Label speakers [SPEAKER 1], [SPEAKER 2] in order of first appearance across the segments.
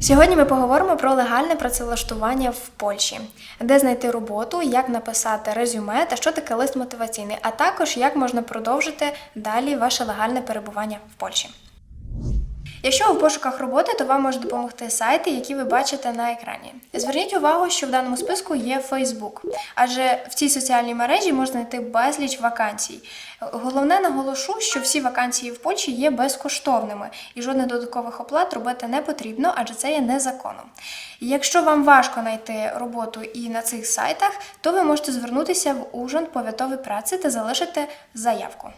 [SPEAKER 1] Сьогодні ми поговоримо про легальне працевлаштування в Польщі, де знайти роботу, як написати резюме та що таке лист мотиваційний, а також як можна продовжити далі ваше легальне перебування в Польщі. Якщо ви в пошуках роботи, то вам можуть допомогти сайти, які ви бачите на екрані. Зверніть увагу, що в даному списку є Facebook, адже в цій соціальній мережі можна знайти безліч вакансій. Головне наголошу, що всі вакансії в Польщі є безкоштовними і жодних додаткових оплат робити не потрібно, адже це є незаконно. Якщо вам важко знайти роботу і на цих сайтах, то ви можете звернутися в Ужин повітової праці та залишити заявку.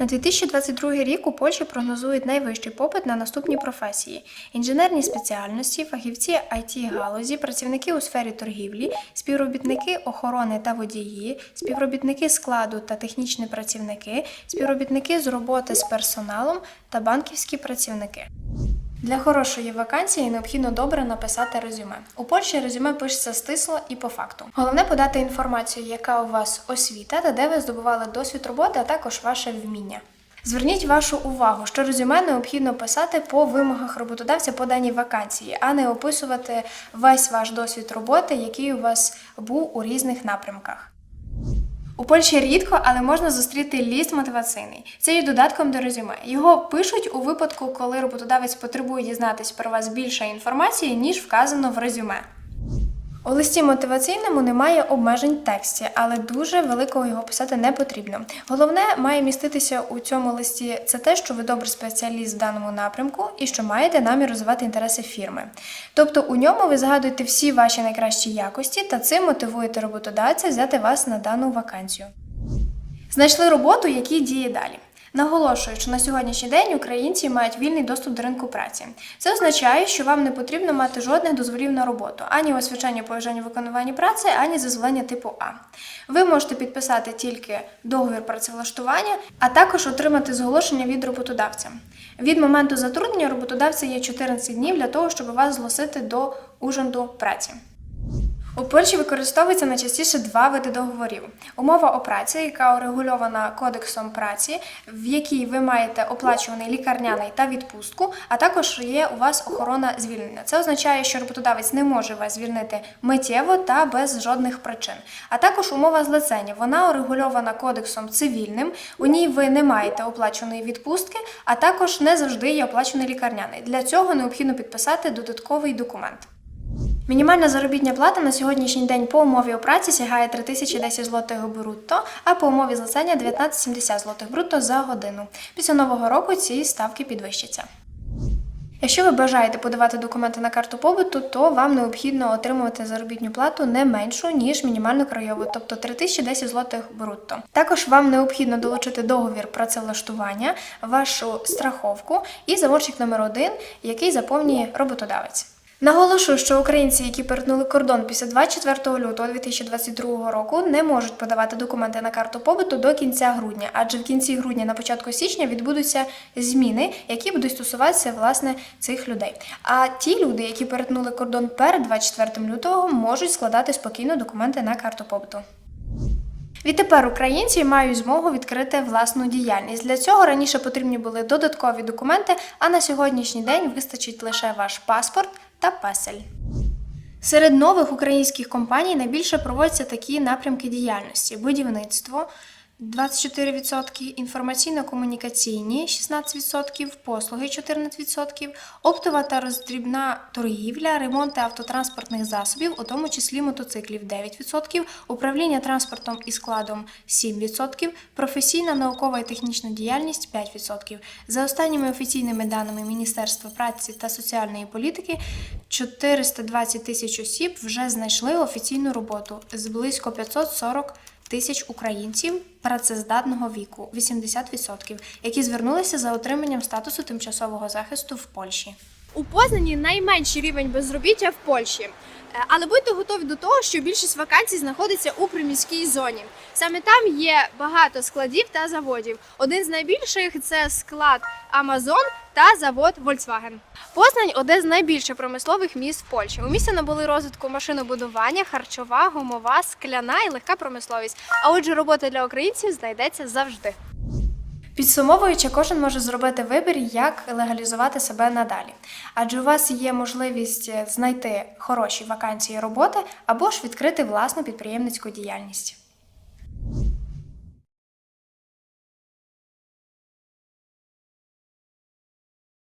[SPEAKER 1] На 2022 рік у Польщі прогнозують найвищий попит на наступні професії: інженерні спеціальності, фахівці it галузі, працівники у сфері торгівлі, співробітники охорони та водії, співробітники складу та технічні працівники, співробітники з роботи з персоналом та банківські працівники. Для хорошої вакансії необхідно добре написати резюме. У Польщі резюме пишеться стисло і по факту. Головне подати інформацію, яка у вас освіта та де ви здобували досвід роботи, а також ваше вміння. Зверніть вашу увагу, що резюме необхідно писати по вимогах роботодавця по даній вакансії, а не описувати весь ваш досвід роботи, який у вас був у різних напрямках. У Польщі рідко, але можна зустріти ліст мотиваційний. Це є додатком до резюме. Його пишуть у випадку, коли роботодавець потребує дізнатись про вас більше інформації, ніж вказано в резюме. У листі мотиваційному немає обмежень в тексті, але дуже великого його писати не потрібно. Головне має міститися у цьому листі це те, що ви добрий спеціаліст в даному напрямку і що маєте намір розвивати інтереси фірми. Тобто у ньому ви згадуєте всі ваші найкращі якості та цим мотивуєте роботодавця взяти вас на дану вакансію. Знайшли роботу, які діє далі. Наголошую, що на сьогоднішній день українці мають вільний доступ до ринку праці. Це означає, що вам не потрібно мати жодних дозволів на роботу, ані освячення положення виконування праці, ані дозволення типу А. Ви можете підписати тільки договір працевлаштування, а також отримати зголошення від роботодавця. Від моменту затруднення роботодавця є 14 днів для того, щоб вас зголосити до ужинду праці. У Польщі використовується найчастіше два види договорів: умова о праці, яка урегульована кодексом праці, в якій ви маєте оплачуваний лікарняний та відпустку, а також є у вас охорона звільнення. Це означає, що роботодавець не може вас звільнити миттєво та без жодних причин. А також умова злицення. Вона урегульована кодексом цивільним. У ній ви не маєте оплачуваної відпустки, а також не завжди є оплачений лікарняний. Для цього необхідно підписати додатковий документ. Мінімальна заробітня плата на сьогоднішній день по умові о праці сягає 3010 злотих брутто, а по умові злицення 1970 злотих брутто за годину. Після нового року ці ставки підвищаться. Якщо ви бажаєте подавати документи на карту побуту, то вам необхідно отримувати заробітну плату не меншу, ніж мінімальну краєву, тобто 3010 злотих брутто. Також вам необхідно долучити договір працевлаштування, вашу страховку і замовчик номер 1 який заповнює роботодавець. Наголошую, що українці, які перетнули кордон після 24 лютого 2022 року, не можуть подавати документи на карту побуту до кінця грудня, адже в кінці грудня на початку січня відбудуться зміни, які будуть стосуватися власне цих людей. А ті люди, які перетнули кордон перед 24 лютого, можуть складати спокійно документи на карту побуту. Відтепер українці мають змогу відкрити власну діяльність. Для цього раніше потрібні були додаткові документи, а на сьогоднішній день вистачить лише ваш паспорт та песель. Серед нових українських компаній найбільше проводяться такі напрямки діяльності: будівництво 24%, інформаційно-комунікаційні 16%, послуги 14%, оптова та роздрібна торгівля, ремонти автотранспортних засобів, у тому числі мотоциклів 9%, управління транспортом і складом 7%, професійна наукова і технічна діяльність 5%. За останніми офіційними даними Міністерства праці та соціальної політики, 420 тисяч осіб вже знайшли офіційну роботу з близько 540 тисяч українців працездатного віку 80%, які звернулися за отриманням статусу тимчасового захисту в Польщі.
[SPEAKER 2] У Познані найменший рівень безробіття в Польщі. Е, Але будьте готові до того, що більшість вакансій знаходиться у приміській зоні. Саме там є багато складів та заводів. Один з найбільших це склад Amazon та завод Volkswagen. Познань одне з найбільших промислових міст в Польщі. У місті набули розвитку машинобудування, харчова, гумова, скляна і легка промисловість. А отже, робота для українців знайдеться завжди.
[SPEAKER 1] Підсумовуючи, кожен може зробити вибір, як легалізувати себе надалі. Адже у вас є можливість знайти хороші вакансії роботи або ж відкрити власну підприємницьку діяльність.